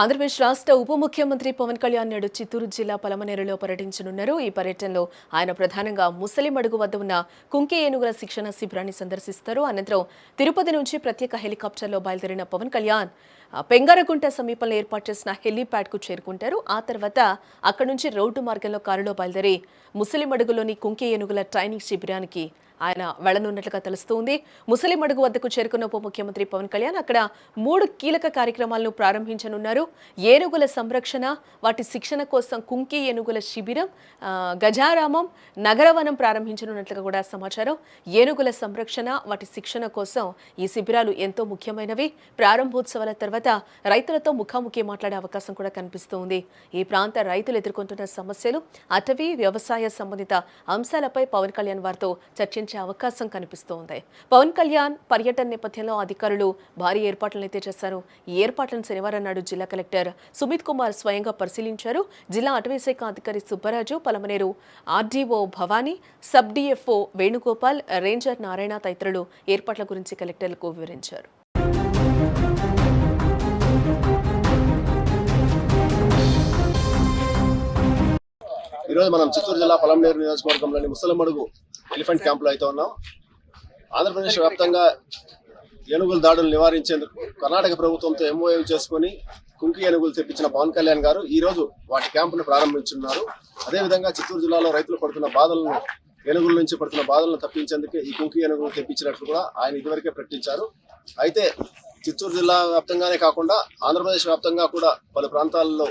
ఆంధ్రప్రదేశ్ రాష్ట్ర ఉప ముఖ్యమంత్రి పవన్ కళ్యాణ్ నేడు చిత్తూరు జిల్లా పలమనేరులో పర్యటించనున్నారు. ఈ పర్యటనలో ఆయన ప్రధానంగా ముసలిం అడుగు వద్ద ఉన్న కుంకే ఏనుగుల శిక్షణ శిబిరాన్ని సందర్శిస్తారు. అనంతరం తిరుపతి నుంచి ప్రత్యేక హెలికాప్టర్లో బయలుదేరిన పవన్ కళ్యాణ్ పెంగారగుంట సమీపంలో ఏర్పాటు చేసిన హెలీప్యాడ్కు చేరుకుంటారు. ఆ తర్వాత అక్కడి నుంచి రోడ్డు మార్గంలో కారులో బయలుదేరి ముసలిం అడుగులోని కుంకే ఏనుగుల ట్రైనింగ్ శిబిరానికి ఆయన వెళ్ళనున్నట్లుగా తెలుస్తోంది. ముసలిం అడుగు వద్దకు చేరుకున్న ఉప ముఖ్యమంత్రి పవన్ కళ్యాణ్ అక్కడ మూడు కీలక కార్యక్రమాలను ప్రారంభించనున్నారు. ఏనుగుల సంరక్షణ వాటి శిక్షణ కోసం కుంకి ఏనుగుల శిబిరం గజారామం నగరవనం ప్రారంభించనున్నట్లుగా కూడా సమాచారం. ఏనుగుల సంరక్షణ వాటి శిక్షణ కోసం ఈ శిబిరాలు ఎంతో ముఖ్యమైనవి. ప్రారంభోత్సవాల తర్వాత రైతులతో ముఖాముఖి మాట్లాడే అవకాశం కూడా కనిపిస్తోంది. ఈ ప్రాంత రైతులు ఎదుర్కొంటున్న సమస్యలు అటవీ వ్యవసాయ సంబంధిత అంశాలపై పవన్ కళ్యాణ్ వారితో చర్చించే అవకాశం కనిపిస్తోంది. పవన్ కళ్యాణ్ పర్యటన నేపథ్యంలో అధికారులు భారీ ఏర్పాట్లను అయితే చేశారు. ఈ ఏర్పాట్లను శనివారం నాడు జిల్లా కలెక్టర్ సుమిత్ కుమార్ స్వయంగా పరిశీలించారు. జిల్లా అటవీ శాఖ అధికారి Subbaraju Palamaneru RDO Bhavani sub DFO Venugopal ranger Narayana తదితరులు ఏర్పాట్ల గురించి కలెక్టర్లకు వివరించారు. ఈరోజు మనం చిత్తూరు జిల్లా పొలంనేరు నియోజకవర్గంలోని ముసలమడుగు ఎలిఫెంట్ క్యాంపులో అయితే ఉన్నాం. ఆంధ్రప్రదేశ్ వ్యాప్తంగా ఏనుగుల దాడులు నివారించేందుకు కర్ణాటక ప్రభుత్వంతో ఎంఓఎం చేసుకొని కుంకి ఏనుగులు తెప్పించిన పవన్ కళ్యాణ్ గారు ఈ రోజు వాటి క్యాంపును ప్రారంభించున్నారు. అదేవిధంగా చిత్తూరు జిల్లాలో రైతులు పడుతున్న బాధలను ఏనుగుల నుంచి పడుతున్న బాధలను తప్పించేందుకే ఈ కుంకి ఏనుగులు తెప్పించినట్లు కూడా ఆయన ఇదివరకే ప్రకటించారు. అయితే చిత్తూరు జిల్లా వ్యాప్తంగానే కాకుండా ఆంధ్రప్రదేశ్ వ్యాప్తంగా కూడా పలు ప్రాంతాల్లో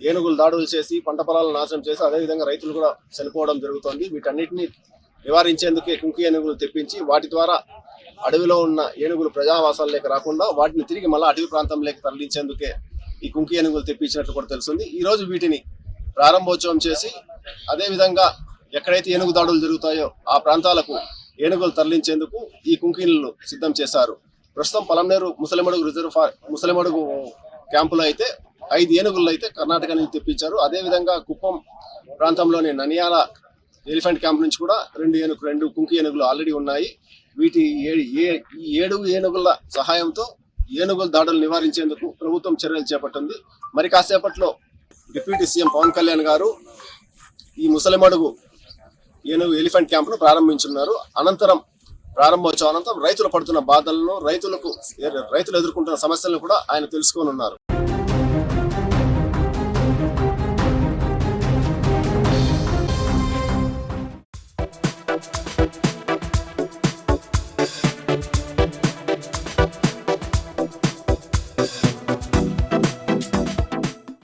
ఏనుగులు దాడులు చేసి పంట పొలాలను నాశనం చేసి అదేవిధంగా రైతులు కూడా చనిపోవడం జరుగుతోంది. వీటన్నిటిని నివారించేందుకే కుంకి ఏనుగులు తెప్పించి వాటి ద్వారా అడవిలో ఉన్న ఏనుగులు ప్రజావాసాలలోకి రాకుండా వాటిని తిరిగి మళ్ళీ అటవీ ప్రాంతంలోకి తరలించేందుకే ఈ కుంకి ఏనుగులు తెప్పించినట్లు కూడా తెలుస్తుంది. ఈ రోజు వీటిని ప్రారంభోత్సవం చేసి అదేవిధంగా ఎక్కడైతే ఏనుగు దాడులు జరుగుతాయో ఆ ప్రాంతాలకు ఏనుగులు తరలించేందుకు ఈ కుంకీలను సిద్ధం చేశారు. ప్రస్తుతం పలంనేరు ముసలిమడుగు రిజర్వ్ ఫార్ ముసలిమడుగు క్యాంపులో అయితే ఐదు ఏనుగులు అయితే కర్ణాటక నుంచి తెప్పించారు. అదేవిధంగా కుప్పం ప్రాంతంలోని ననియాల ఎలిఫెంట్ క్యాంప్ నుంచి కూడా రెండు ఏనుగు రెండు కుంకి ఏనుగులు ఆల్రెడీ ఉన్నాయి. వీటి ఏ- ఏ- ఈ ఏడు ఏనుగుల సహాయంతో ఏనుగుల దాడులు నివారించేందుకు ప్రభుత్వం చర్యలు చేపట్టింది. మరి కాసేపట్లో డిప్యూటీ సీఎం పవన్ కళ్యాణ్ గారు ఈ ముసలిమడుగు ఏనుగు ఎలిఫెంట్ క్యాంపును ప్రారంభించున్నారు అనంతరం ప్రారంభోత్సవం అనంతరం రైతులు పడుతున్న బాధలను రైతులకు రైతులు ఎదుర్కొంటున్న సమస్యలను కూడా ఆయన తెలుసుకోనున్నారు.